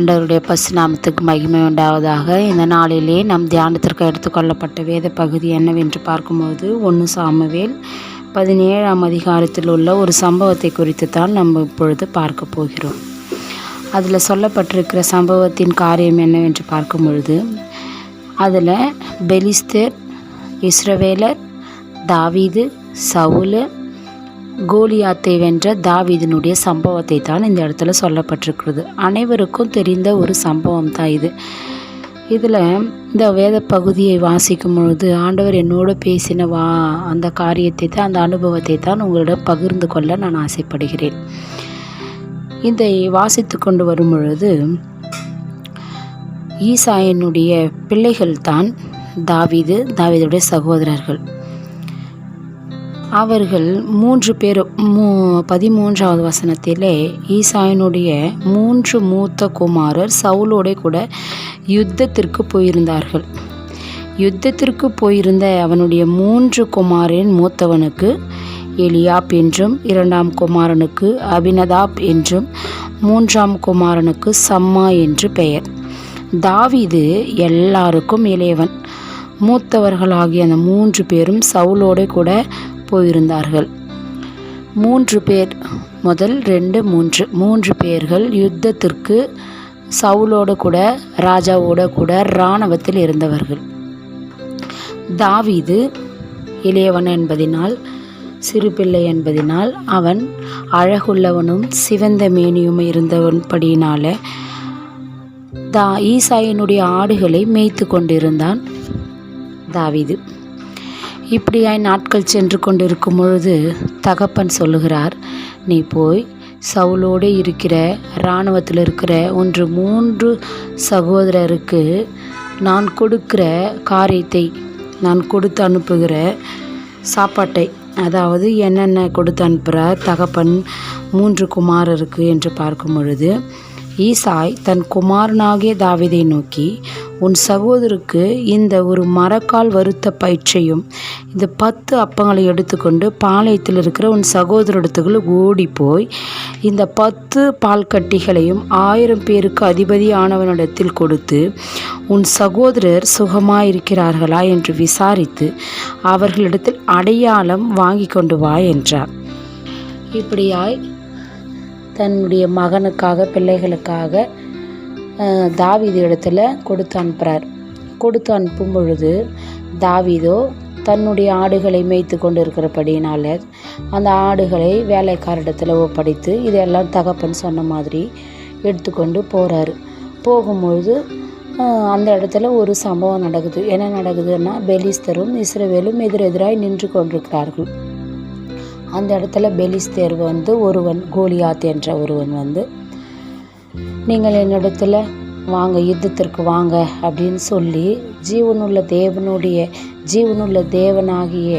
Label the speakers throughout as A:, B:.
A: ஆண்டவருடைய பசு நாமத்துக்கு மகிமை உண்டாவதாக. இந்த நாளிலே நம் தியானத்திற்கு எடுத்துக்கொள்ளப்பட்ட வேத பகுதி என்னவென்று பார்க்கும்போது ஒன்று சாமுவேல் பதினேழாம் அதிகாரத்தில் உள்ள ஒரு சம்பவத்தை குறித்து தான் நம்ம இப்பொழுது பார்க்க போகிறோம். அதில் சொல்லப்பட்டிருக்கிற சம்பவத்தின் காரியம் என்னவென்று பார்க்கும் பொழுது அதில் பெலிஸ்தர் இஸ்ரவேலர் தாவீது சவுலு கோலியாத்தை வென்ற தாவீதினுடைய சம்பவத்தை தான் இந்த இடத்துல சொல்லப்பட்டிருக்கிறது. அனைவருக்கும் தெரிந்த ஒரு சம்பவம் தான் இது. இதில் இந்த வேத பகுதியை வாசிக்கும் பொழுது ஆண்டவர் என்னோடு பேசின வா அந்த காரியத்தை தான் அந்த அனுபவத்தை தான் உங்களிடம் பகிர்ந்து கொள்ள நான் ஆசைப்படுகிறேன். இதை வாசித்து கொண்டு வரும் பொழுது ஈசாயனுடைய பிள்ளைகள் தான் தாவிது தாவிதுடைய சகோதரர்கள். அவர்கள் மூன்று பேரும் மூ பதிமூன்றாவது வசனத்திலே ஈசாயினுடைய மூன்று மூத்த குமாரர் சவுலோட கூட யுத்தத்திற்கு போயிருந்தார்கள். யுத்தத்திற்கு போயிருந்த அவனுடைய மூன்று குமாரின் மூத்தவனுக்கு எலியாப் என்றும் இரண்டாம் குமாரனுக்கு அபினதாப் என்றும் மூன்றாம் குமாரனுக்கு சம்மா என்று பெயர். தாவிது எல்லாருக்கும் இளையவன். மூத்தவர்களாகிய அந்த மூன்று பேரும் சவுலோட கூட போயிருந்தார்கள். மூன்று பேர் முதல் ரெண்டு மூன்று மூன்று பேர்கள் யுத்தத்திற்கு சவுலோட கூட ராஜாவோட கூட இராணுவத்தில் இருந்தவர்கள். தாவீது இளையவன் என்பதினால் சிறு பிள்ளை என்பதினால் அவன் அழகுள்ளவனும் சிவந்த மேனியும் இருந்தவன்படியினால தா ஈசாயினுடைய ஆடுகளை மேய்த்து கொண்டிருந்தான் தாவீது. இப்படியாய் நாட்கள் சென்று கொண்டிருக்கும் பொழுது தகப்பன் சொல்லுகிறார் நீ போய் சவுலோடு இருக்கிற இராணுவத்தில் இருக்கிற ஒன்று மூன்று சகோதரருக்கு நான் கொடுக்கிற காரியத்தை நான் கொடுத்து அனுப்புகிற சாப்பாட்டை அதாவது என்னென்ன கொடுத்து அனுப்புகிறார் தகப்பன் மூன்று குமாரருக்கு? என்று பார்க்கும் பொழுது ஈசாய் தன் குமாரனாகிய தாவிதை நோக்கி உன் சகோதருக்கு இந்த ஒரு மரக்கால் வறுத்த பயிற்சியும் இந்த பத்து அப்பங்களை எடுத்துக்கொண்டு பாளையத்தில் இருக்கிற உன் சகோதரத்துக்குள்ள ஓடி போய் இந்த பத்து பால் கட்டிகளையும் ஆயிரம் பேருக்கு அதிபதி ஆனவனிடத்தில் கொடுத்து உன் சகோதரர் சுகமாயிருக்கிறார்களா? என்று விசாரித்து அவர்களிடத்தில் அடையாளம் வாங்கி கொண்டு வா என்றார். இப்படியாய் தன்னுடைய மகனுக்காக பிள்ளைகளுக்காக தாவீது இடத்துல கொடுத்து அனுப்புகிறார் கொடுத்து அனுப்பும் பொழுது தாவீதோ தன்னுடைய ஆடுகளை மேய்த்து கொண்டு இருக்கிறபடினால அந்த ஆடுகளை வேலைக்காரிடத்தில் ஒப்படைத்து இதெல்லாம் தகப்பன் சொன்ன மாதிரி எடுத்துக்கொண்டு போகிறாரு போகும்பொழுது அந்த இடத்துல ஒரு சம்பவம் நடக்குது. என்ன நடக்குதுன்னா பெலிஸ்தரும் இஸ்ரவேலும் எதிரெதிராய் நின்று கொண்டிருக்கிறார்கள். அந்த இடத்துல பெலிஸ்தேர் வந்து ஒருவன் கோலியாத் என்ற ஒருவன் வந்து நீங்கள் என்னிடத்துல வாங்க யுத்தத்திற்கு வாங்க அப்படின்னு சொல்லி ஜீவனுள்ள தேவனுடைய ஜீவனுள்ள தேவனாகிய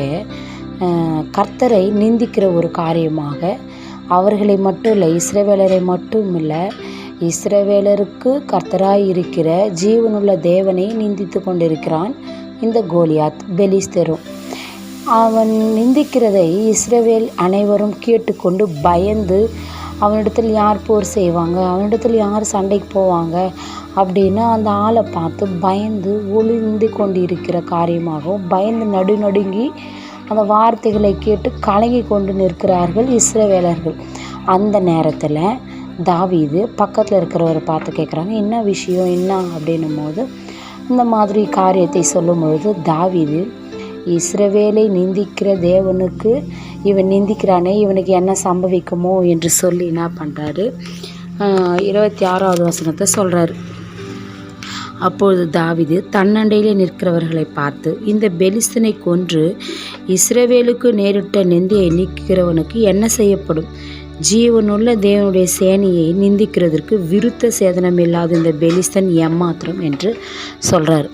A: கர்த்தரை நிந்திக்கிற ஒரு காரியமாக அவர்களை மட்டும் இல்லை இஸ்ரவேலரை மட்டும் இல்லை இஸ்ரவேலருக்கு கர்த்தராய் இருக்கிற ஜீவனுள்ள தேவனை நிந்தித்து கொண்டிருக்கிறான் இந்த கோலியாத் பெலிஸ்தரும் அவன் நிந்திக்கிறதை இஸ்ரவேல் அனைவரும் கேட்டுக்கொண்டு பயந்து அவனிடத்தில் யார் போர் செய்வாங்க? அவனிடத்தில் யார் சண்டைக்கு போவாங்க? அப்படின்னு அந்த ஆளை பார்த்து பயந்து ஒளிந்து கொண்டு இருக்கிற காரியமாகவும் பயந்து நடுநடுங்கி அந்த வார்த்தைகளை கேட்டு கலங்கி கொண்டு நிற்கிறார்கள் இஸ்ரவேலர்கள். அந்த நேரத்தில் தாவீது பக்கத்தில் இருக்கிறவரை பார்த்து கேட்குறாங்க என்ன விஷயம்? என்ன? அப்படின்னும் போது இந்த மாதிரி காரியத்தை சொல்லும் பொழுது தாவீது இஸ்ரவேலை நிந்திக்கிற தேவனுக்கு இவன் நிந்திக்கிறானே இவனுக்கு என்ன சம்பவிக்குமோ என்று சொல்லி என்ன பண்ணுறாரு இருபத்தி ஆறாவது வசனத்தை சொல்கிறாரு அப்பொழுது தாவிது தன்னண்டையில் நிற்கிறவர்களை பார்த்து இந்த பெலிஸ்தனை கொன்று இஸ்ரவேலுக்கு நேரிட்ட நிந்தையை நீக்கிறவனுக்கு என்ன செய்யப்படும்? ஜீவனுள்ள தேவனுடைய சேனையை நிந்திக்கிறதற்கு விருத்த சேதனம் இல்லாத இந்த பெலிஸ்தன் ஏமாத்திரம் என்று சொல்கிறார்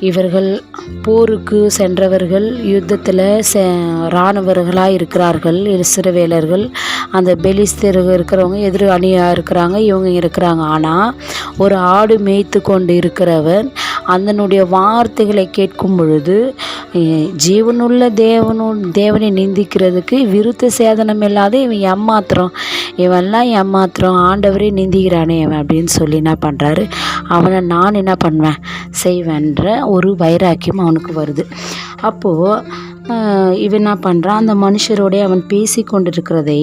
A: இவர்கள் போருக்கு சென்றவர்கள் யுத்தத்தில் ச இராணுவர்களாக இருக்கிறார்கள் இஸ்ரவேலர்கள் அந்த பெலிஸ்தர் இருக்கிறவங்க எதிர் அணியாக இருக்கிறாங்க இவங்க இருக்கிறாங்க. ஆனால் ஒரு ஆடு மேய்த்து கொண்டு இருக்கிறவன் அதனுடைய வார்த்தைகளை கேட்கும் பொழுது ஜீவனுள்ள தேவனு தேவனை நிந்திக்கிறதுக்கு விருத்த சேதனம் இல்லாத இவன் ஏமாத்துறான். இவன்லாம் ஏமாத்துறான். ஆண்டவரே நிந்திக்கிறானே இவன் அப்படின்னு சொல்லி என்ன பண்ணுறாரு அவனை நான் என்ன பண்ணுவேன்? செய்வேன்ற ஒரு வைராக்கியம் அவனுக்கு வருது. அப்போது இவன் என்ன பண்ணுறான் அந்த மனுஷரோடே அவன் பேசி கொண்டிருக்கிறதை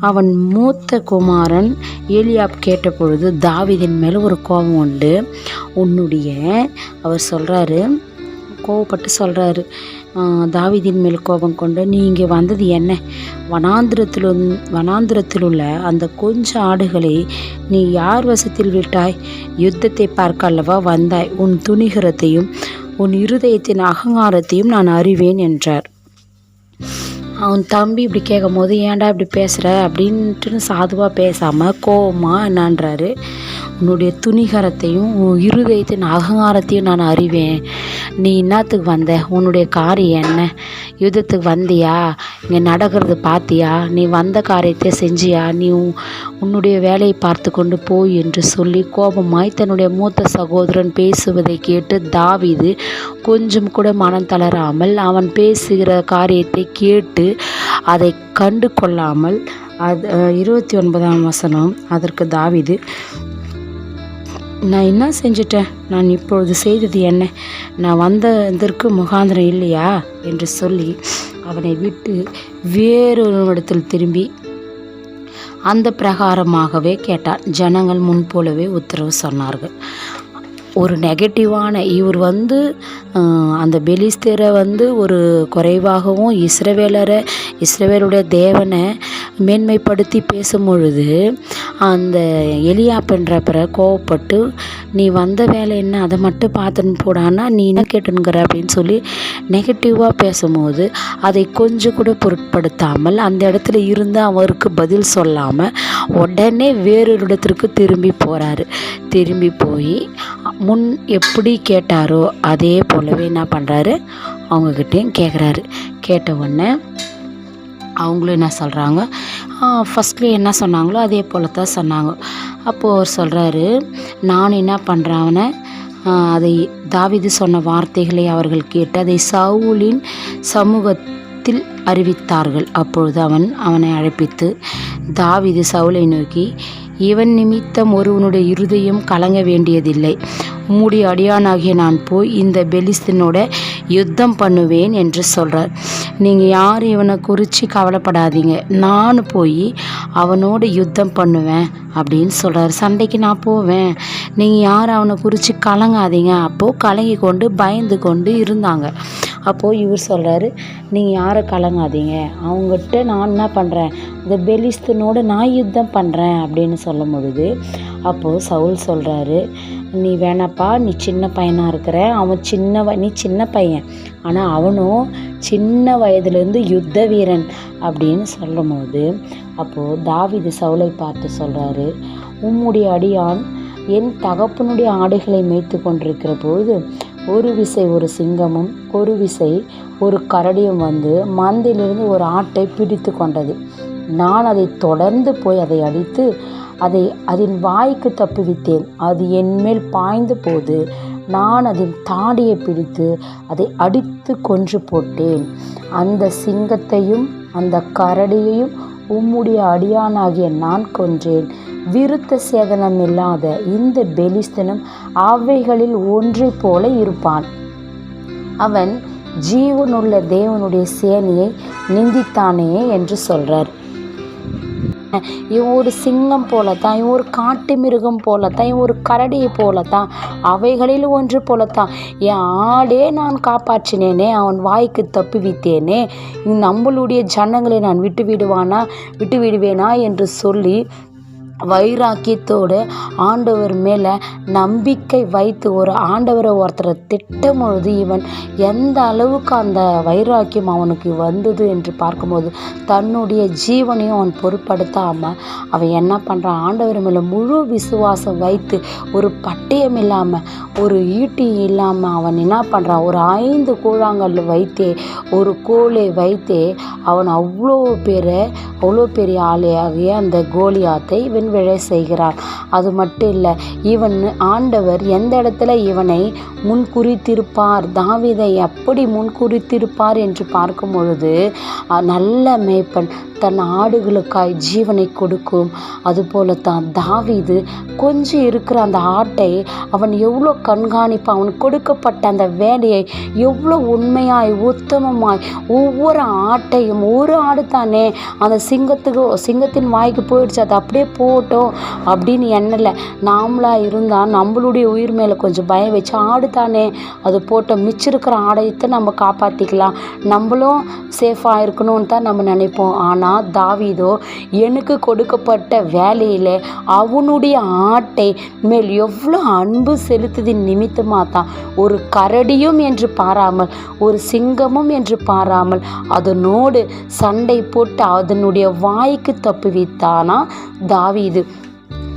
A: அவன் மூத்த குமாரன் ஏலியாப் கேட்ட பொழுது தாவிதின் மேலே ஒரு கோபம் உண்டு. உன்னுடைய அவர் சொல்கிறாரு கோவப்பட்டு சொல்கிறாரு தாவிதின் மேல் கோபம் கொண்டு நீ இங்கே வந்தது என்ன? வனாந்திரத்தில் வனாந்திரத்தில் உள்ள அந்த கொஞ்ச ஆடுகளை நீ யார் வசத்தில் விட்டாய்? யுத்தத்தை பார்க்க அல்லவா வந்தாய்? உன் துணிகரத்தையும் உன் இருதயத்தின் அகங்காரத்தையும் நான் அறிவேன் என்றார். அவன் தம்பி இப்படி கேட்கும் போது ஏன்டா இப்படி பேசுகிற அப்படின்ட்டு சாதுவாக பேசாமல் கோவமா? என்னான்றாரு. உன்னுடைய துணிகரத்தையும் உன் இருதயத்தின் அகங்காரத்தையும் நான் அறிவேன். நீ என்னத்துக்கு வந்த? உன்னுடைய காரியம் என்ன? யுத்தத்துக்கு வந்தியா? இங்கே நடக்கிறது பார்த்தியா நீ வந்த காரியத்தை செஞ்சியா? நீ உன்னுடைய வேலையை பார்த்து கொண்டு போய் என்று சொல்லி கோபமாய் தன்னுடைய மூத்த சகோதரன் பேசுவதை கேட்டு தாவிது கொஞ்சம் கூட மனம் தளராமல் அவன் பேசுகிற காரியத்தை கேட்டு அதை கண்டு கொள்ளாமல் அது இருபத்தி ஒன்பதாம் வசனம் அதற்கு தாவிது நான் என்ன செஞ்சிட்டேன்? நான் இப்பொழுது செய்தது என்ன? நான் வந்ததற்கு முகாந்திரம் இல்லையா? என்று சொல்லி அவனை விட்டு வேறொருவனிடத்தில் திரும்பி அந்த பிரகாரமாகவே கேட்டான். ஜனங்கள் முன் போலவே உத்தரவு சொன்னார்கள். ஒரு நெகட்டிவான இவர் வந்து அந்த பெலிஸ்தரை வந்து ஒரு குறைவாகவும் இஸ்ரவேலரை இஸ்ரவேலுடைய தேவனை மேன்மைப்படுத்தி பேசும் பொழுது அந்த எலியாப்பன்றப்பற கோவப்பட்டு நீ வந்த வேலை என்ன? அதை மட்டும் பார்த்துன்னு போடான்னா நீ என்ன கேட்டுங்கிற அப்படின்னு சொல்லி நெகட்டிவாக பேசும்போது அதை கொஞ்சம் கூட பொருட்படுத்தாமல் அந்த இடத்துல இருந்து அவருக்கு பதில் சொல்லாமல் உடனே வேறொரு இடத்திற்கு திரும்பி போகிறாரு திரும்பி போய் முன் எப்படி கேட்டாரோ அதே போலவே என்ன பண்ணுறாரு அவங்கக்கிட்டேயும் கேட்குறாரு கேட்ட உடனே அவங்களும் என்ன சொல்கிறாங்க ஃபஸ்ட்லேயே என்ன சொன்னாங்களோ அதே போல தான் சொன்னாங்க. அப்போது அவர் சொல்கிறாரு நான் என்ன பண்ணுறேன் அவனை? அதை தாவிது சொன்ன வார்த்தைகளை அவர்கள் கேட்டு அதை சவுலின் சமூகத்தில் அறிவித்தார்கள். அப்பொழுது அவன் அவனை அழைப்பித்து தாவிது சவுலை நோக்கி இவன் நிமித்தம் ஒருவனுடைய இருதயம் கலங்க வேண்டியதில்லை. உம்முடைய அடியானாகிய நான் போய் இந்த பெலிஸ்தனோட யுத்தம் பண்ணுவேன் என்று சொல்கிறார் நீங்கள் யார் இவனை குறித்து கவலைப்படாதீங்க. நான் போய் அவனோட யுத்தம் பண்ணுவேன் அப்படின்னு சொல்கிறார் சண்டைக்கு நான் போவேன். நீங்கள் யார் அவனை குறித்து கலங்காதீங்க. அப்போது கலங்கி கொண்டு பயந்து கொண்டு இருந்தாங்க. அப்போது இவர் சொல்கிறாரு நீங்கள் யாரை கலங்காதீங்க? அவங்ககிட்ட நான் என்ன பண்ணுறேன் இந்த பெலிஸ்தனோட நான் யுத்தம் பண்ணுறேன் அப்படின்னு சொல்லும் பொழுது அப்போது சவுல் சொல்கிறாரு நீ வேணாப்பா நீ சின்ன பையனாக இருக்கிற. அவன் சின்ன நீ சின்ன பையன். ஆனால் அவனும் சின்ன வயதுலேருந்து யுத்த வீரன் அப்படின்னு சொல்லும்போது அப்போது தாவிது சவுளை பார்த்து சொல்கிறாரு உம்முடைய அடியான் என் தகப்பனுடைய ஆடுகளை மேய்த்து கொண்டிருக்கிற போது ஒரு விசை ஒரு சிங்கமும் ஒரு விசை ஒரு கரடியும் வந்து மந்தையிலிருந்து ஒரு ஆட்டை பிடித்து கொண்டது. நான் அதை தொடர்ந்து போய் அதை அடித்து அதை அதன் வாய்க்கு தப்புவித்தேன். அது என்மேல் பாய்ந்த போது நான் அதன் தாடியை பிடித்து அதை அடித்து கொன்று போட்டேன். அந்த சிங்கத்தையும் அந்த கரடியையும் உம்முடைய அடியானாகிய நான் கொன்றேன். விருத்த சேதனம் இல்லாத இந்த பெலிஸ்தனும் அவைகளில் ஒன்றை போல இருப்பான். அவன் ஜீவனுள்ள தேவனுடைய சேனையை நிந்தித்தானே என்று சொல்றார். இவன் ஒரு சிங்கம் போலத்தான் இவன் ஒரு காட்டு மிருகம் போலத்தான் இவன் ஒரு கரடியை போலத்தான் அவைகளில் ஒன்று போலத்தான். என் ஆடே நான் காப்பாற்றினேனே அவன் வாய்க்கு தப்பி வித்தேனே நம்மளுடைய ஜனங்களை நான் விட்டு விடுவானா விட்டு விடுவேனா என்று சொல்லி வைராக்கியத்தோடு ஆண்டவர் மேலே நம்பிக்கை வைத்து ஒரு ஆண்டவரை ஒருத்தரை திட்டும் பொழுது இவன் எந்த அளவுக்கு அந்த வைராக்கியம் அவனுக்கு வந்தது என்று பார்க்கும்போது தன்னுடைய ஜீவனையும் அவன் பொருட்படுத்தாமல் அவன் என்ன பண்ணுறான் ஆண்டவர் மேலே முழு விசுவாசம் வைத்து ஒரு பட்டயம் இல்லாமல் ஒரு ஈட்டி இல்லாமல் அவன் என்ன பண்ணுறான் ஒரு ஐந்து கூழாங்கல் வைத்தே ஒரு கோலை வைத்தே அவன் அவ்வளோ பேரை அவ்வளோ பெரிய ஆளையாகிய அந்த கோலியாத்தை இவன் விழ செய்கிறார் அது மட்டும் இல்லை இவன் ஆண்டவர் எந்த இடத்துல இவனை முன்குறித்திருப்பார் தாவிதை எப்படி முன்குறித்திருப்பார் என்று பார்க்கும் பொழுது நல்ல மேய்ப்பன் தன் ஆடுகளுக்காய் ஜீவனை கொடுக்கும். அதுபோல தான் தாவிது கொஞ்சம் இருக்கிற அந்த ஆட்டை அவன் எவ்வளோ கண்காணிப்பான். அவன் கொடுக்கப்பட்ட அந்த வேலையை எவ்வளோ உண்மையாய் உத்தமமாய் ஒவ்வொரு ஆட்டையும் ஒரு ஆடு தானே அந்த சிங்கத்துக்கு சிங்கத்தின் வாய்க்கு போயிடுச்சு. அது அப்படியே போட்டோம் அப்படின்னு எண்ணலை. நாமளா இருந்தால் நம்மளுடைய உயிர் மேலே கொஞ்சம் பயம் வச்சு ஆடு தானே அது போட்டோம் மிச்சம் இருக்கிற ஆடையத்தை நம்ம காப்பாற்றிக்கலாம் நம்மளும் சேஃபாக இருக்கணும்னு தான் நம்ம நினைப்போம். ஆனால் தாவீதோ எனக்கு கொடுக்கப்பட்ட வேலையில் அவனுடைய ஆட்டை மேல் எவ்வளோ அன்பு செலுத்துதின் நிமித்தமாக தான் ஒரு கரடியும் என்று பாராமல் ஒரு சிங்கமும் என்று பாராமல் அதனோடு சண்டை போட்டு அதனுடைய வாய்க்கு தப்புவித்தானா? தாவீது.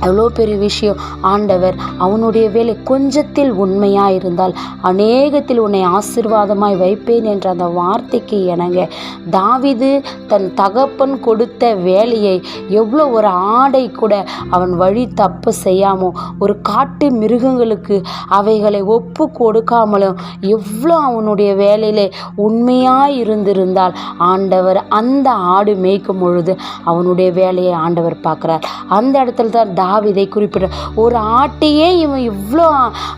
A: அவ்வளோ பெரிய விஷயம். ஆண்டவர் அவனுடைய வேலை கொஞ்சத்தில் உண்மையாக இருந்தால் அநேகத்தில் உன்னை ஆசீர்வாதமாய் வைப்பேன் என்ற அந்த வார்த்தைக்கு இணங்க. தாவிது தன் தகப்பன் கொடுத்த வேலையை எவ்வளோ ஒரு ஆடை கூட அவன் வழி தப்பு செய்யாமோ ஒரு காட்டு மிருகங்களுக்கு அவைகளை ஒப்பு கொடுக்காமலும் எவ்வளோ அவனுடைய வேலையிலே உண்மையாக இருந்திருந்தால் ஆண்டவர் அந்த ஆடு மேய்க்கும் பொழுது அவனுடைய வேலையை ஆண்டவர் பார்க்குறார். அந்த இடத்துல தான் தாவிதை குறிப்பிட ஒரு ஆட்டையே இவன் இவ்வளோ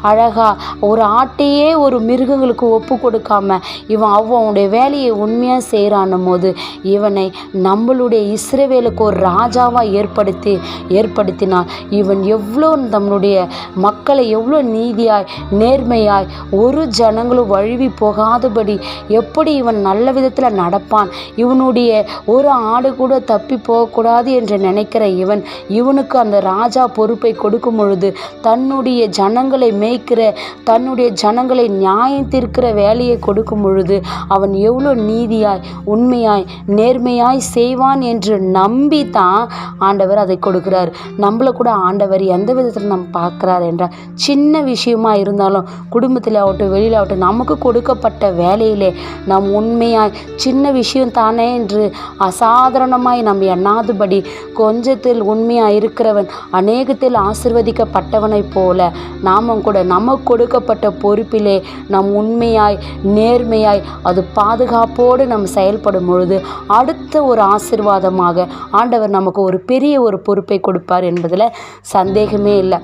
A: அழகாக ஒரு ஆட்டையே ஒரு மிருகங்களுக்கு ஒப்பு கொடுக்காம இவன் அவனுடைய வேலையை உண்மையாக செய்கிறான்னும் போது இவனை நம்மளுடைய இஸ்ரேவேலுக்கு ஒரு ராஜாவாக ஏற்படுத்தி ஏற்படுத்தினான் இவன் எவ்வளோ நம்மளுடைய மக்களை எவ்வளோ நீதியாய் நேர்மையாய் ஒரு ஜனங்களும் வழுவி போகாதபடி எப்படி இவன் நல்ல விதத்தில் நடப்பான்? இவனுடைய ஒரு ஆடு கூட தப்பி போகக்கூடாது என்று நினைக்கிற இவன் இவனுக்கு அந்த ராஜா பொறுப்பை கொடுக்கும் பொழுது தன்னுடைய ஜனங்களை மேய்க்கிற தன்னுடைய ஜனங்களை நியாயம் தீர்க்கிற வேலையை கொடுக்கும் பொழுது அவன் எவ்வளோ நீதியாய் உண்மையாய் நேர்மையாய் செய்வான் என்று நம்பி தான் ஆண்டவர் அதை கொடுக்கிறார். நம்மளை கூட ஆண்டவர் எந்த விதத்தில் நம்ம பார்க்குறார் என்றால் சின்ன விஷயமா இருந்தாலும் குடும்பத்தில் ஆகட்டும் வெளியில் ஆகட்டும் நமக்கு கொடுக்கப்பட்ட வேலையிலே நாம் உண்மையாய் சின்ன விஷயம் தானே என்று அசாதாரணமாய் நம்ம எண்ணாதபடி கொஞ்சத்தில் உண்மையாக இருக்கிறவன் அநேகத்தில் ஆசிர்வதிக்கப்பட்டவனைப் போல நாமும் கூட நமக்கு கொடுக்கப்பட்ட பொறுப்பிலே நம் உண்மையாய் நேர்மையாய் அது பாதுகாப்போடு நம்ம செயல்படும் பொழுது அடுத்த ஒரு ஆசிர்வாதமாக ஆண்டவர் நமக்கு ஒரு பெரிய ஒரு பொறுப்பை கொடுப்பார் என்பதில் சந்தேகமே இல்லை.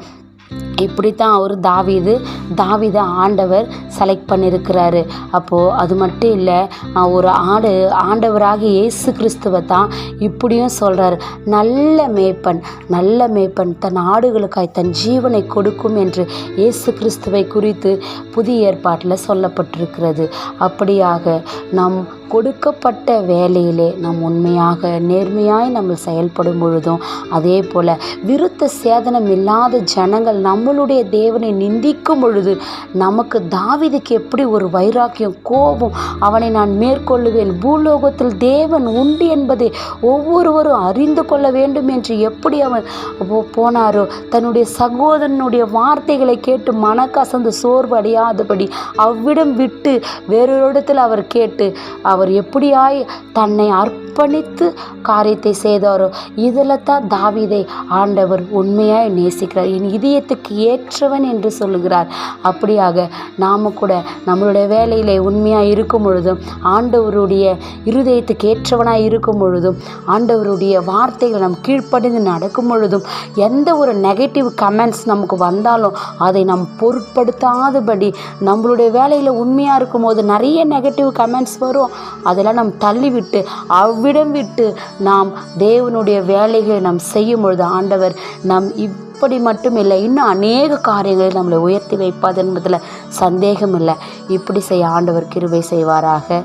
A: இப்படித்தான் அவர் தாவிது தாவீதை ஆண்டவர் செலக்ட் பண்ணியிருக்கிறாரு அப்போது அது மட்டும் இல்லை ஒரு ஆடு ஆண்டவராக இயேசு கிறிஸ்துவை தான் இப்படியும் சொல்கிறாரு நல்ல மேய்ப்பன் நல்ல மேய்ப்பன் தன் ஆடுகளுக்காய் தன் ஜீவனை கொடுக்கும் என்று இயேசு கிறிஸ்துவை குறித்து புதிய ஏற்பாட்டில் சொல்லப்பட்டிருக்கிறது. அப்படியாக நம் கொடுக்கப்பட்ட வேலையிலே நாம் உண்மையாக நேர்மையாய் நம்ம செயல்படும் பொழுதும் அதே போல் விருத்த சேதனம் இல்லாத ஜனங்கள் நம்மளுடைய தேவனை நிந்திக்கும் பொழுது நமக்கு தாவிதுக்கு எப்படி ஒரு வைராக்கியம் கோபம் அவனை நான் மேற்கொள்ளுவேன் பூலோகத்தில் தேவன் உண்டு என்பதை ஒவ்வொருவரும் அறிந்து கொள்ள வேண்டும் என்று எப்படி அவன் போ- போனாரோ? தன்னுடைய சகோதரனுடைய வார்த்தைகளை கேட்டு மனக்கசந்து சோர்வு அடையாதபடி அவ்விடம் விட்டு வேறொரு இடத்தில் அவர் கேட்டு அவர் அவர் எப்படியாய் தன்னை அர்ப்பணித்து காரியத்தை செய்தாரோ இதில் தான் தாவிதை ஆண்டவர் உண்மையாய் நேசிக்கிறார். என் இதயத்துக்கு ஏற்றவன் என்று சொல்லுகிறார். அப்படியாக நாம் கூட நம்மளுடைய வேலையிலே உண்மையாக இருக்கும் பொழுதும் ஆண்டவருடைய இருதயத்துக்கு ஏற்றவனாக இருக்கும் பொழுதும் ஆண்டவருடைய வார்த்தைகளை நம் கீழ்ப்படிந்து நடக்கும் பொழுதும் எந்த ஒரு நெகட்டிவ் கமெண்ட்ஸ் நமக்கு வந்தாலும் அதை நாம் பொருட்படுத்தாதபடி நம்மளுடைய வேலையில் உண்மையாக இருக்கும்போது நிறைய நெகட்டிவ் கமெண்ட்ஸ் வரும். அதெல்லாம் நாம் தள்ளிவிட்டு அவ்விடம் விட்டு நாம் தேவனுடைய வேலைகளை நாம் செய்யும் பொழுது ஆண்டவர் நம் இப்படி மட்டும் இல்லை இன்னும் அநேக காரியங்களை நம்மளை உயர்த்தி வைப்பார் என்பதில் சந்தேகம் இல்லை இப்படி செய்ய ஆண்டவர் கிருபை செய்வாராக.